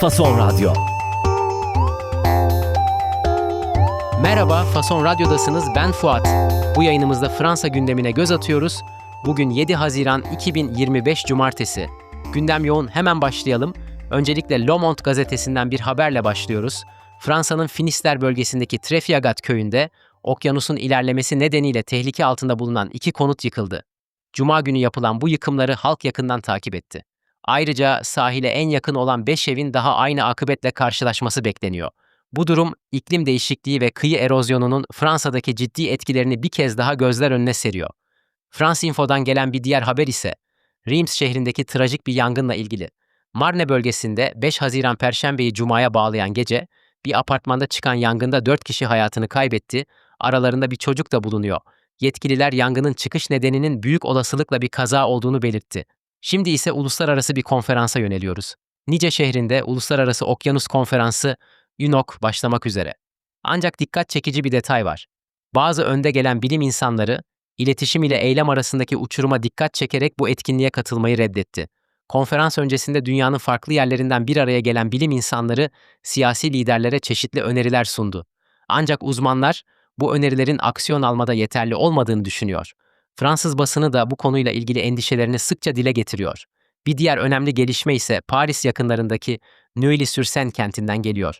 Fason Radyo. Merhaba, Fason Radyo'dasınız. Ben Fuat. Bu yayınımızda Fransa gündemine göz atıyoruz. Bugün 7 Haziran 2025 Cumartesi. Gündem yoğun, hemen başlayalım. Öncelikle Le Monde gazetesinden bir haberle başlıyoruz. Fransa'nın Finisterre bölgesindeki Trefjagat köyünde okyanusun ilerlemesi nedeniyle tehlike altında bulunan iki konut yıkıldı. Cuma günü yapılan bu yıkımları halk yakından takip etti. Ayrıca sahile en yakın olan 5 evin daha aynı akıbetle karşılaşması bekleniyor. Bu durum iklim değişikliği ve kıyı erozyonunun Fransa'daki ciddi etkilerini bir kez daha gözler önüne seriyor. France Info'dan gelen bir diğer haber ise Reims şehrindeki trajik bir yangınla ilgili. Marne bölgesinde 5 Haziran Perşembeyi Cuma'ya bağlayan gece bir apartmanda çıkan yangında 4 kişi hayatını kaybetti, aralarında bir çocuk da bulunuyor. Yetkililer yangının çıkış nedeninin büyük olasılıkla bir kaza olduğunu belirtti. Şimdi ise uluslararası bir konferansa yöneliyoruz. Nice şehrinde Uluslararası Okyanus Konferansı UNOC başlamak üzere. Ancak dikkat çekici bir detay var. Bazı önde gelen bilim insanları, iletişim ile eylem arasındaki uçuruma dikkat çekerek bu etkinliğe katılmayı reddetti. Konferans öncesinde dünyanın farklı yerlerinden bir araya gelen bilim insanları siyasi liderlere çeşitli öneriler sundu. Ancak uzmanlar bu önerilerin aksiyon almada yeterli olmadığını düşünüyor. Fransız basını da bu konuyla ilgili endişelerini sıkça dile getiriyor. Bir diğer önemli gelişme ise Paris yakınlarındaki Neuilly-sur-Seine kentinden geliyor.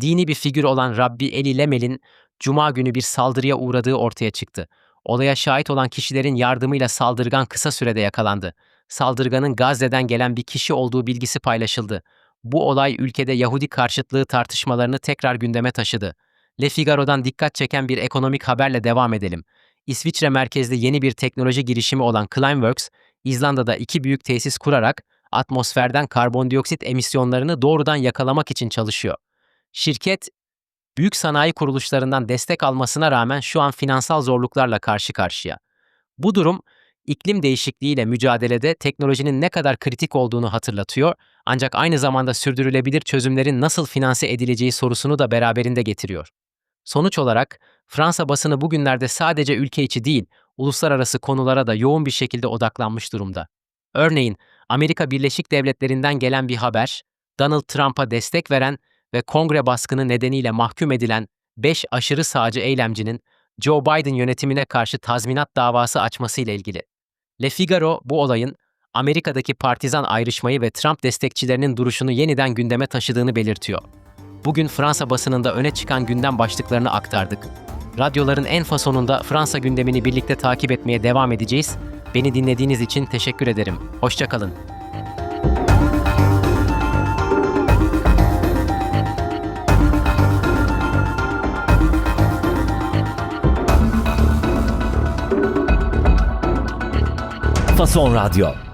Dini bir figür olan Rabbi Eli Lemel'in cuma günü bir saldırıya uğradığı ortaya çıktı. Olaya şahit olan kişilerin yardımıyla saldırgan kısa sürede yakalandı. Saldırganın Gazze'den gelen bir kişi olduğu bilgisi paylaşıldı. Bu olay ülkede Yahudi karşıtlığı tartışmalarını tekrar gündeme taşıdı. Le Figaro'dan dikkat çeken bir ekonomik haberle devam edelim. İsviçre merkezli yeni bir teknoloji girişimi olan Climeworks, İzlanda'da iki büyük tesis kurarak atmosferden karbondioksit emisyonlarını doğrudan yakalamak için çalışıyor. Şirket, büyük sanayi kuruluşlarından destek almasına rağmen şu an finansal zorluklarla karşı karşıya. Bu durum, iklim değişikliğiyle mücadelede teknolojinin ne kadar kritik olduğunu hatırlatıyor, ancak aynı zamanda sürdürülebilir çözümlerin nasıl finanse edileceği sorusunu da beraberinde getiriyor. Sonuç olarak Fransa basını bugünlerde sadece ülke içi değil, uluslararası konulara da yoğun bir şekilde odaklanmış durumda. Örneğin Amerika Birleşik Devletleri'nden gelen bir haber, Donald Trump'a destek veren ve kongre baskını nedeniyle mahkum edilen 5 aşırı sağcı eylemcinin Joe Biden yönetimine karşı tazminat davası açmasıyla ilgili. Le Figaro bu olayın Amerika'daki partizan ayrışmayı ve Trump destekçilerinin duruşunu yeniden gündeme taşıdığını belirtiyor. Bugün Fransa basınında öne çıkan gündem başlıklarını aktardık. Radyoların en fasonunda Fransa gündemini birlikte takip etmeye devam edeceğiz. Beni dinlediğiniz için teşekkür ederim. Hoşçakalın. Fason Radyo.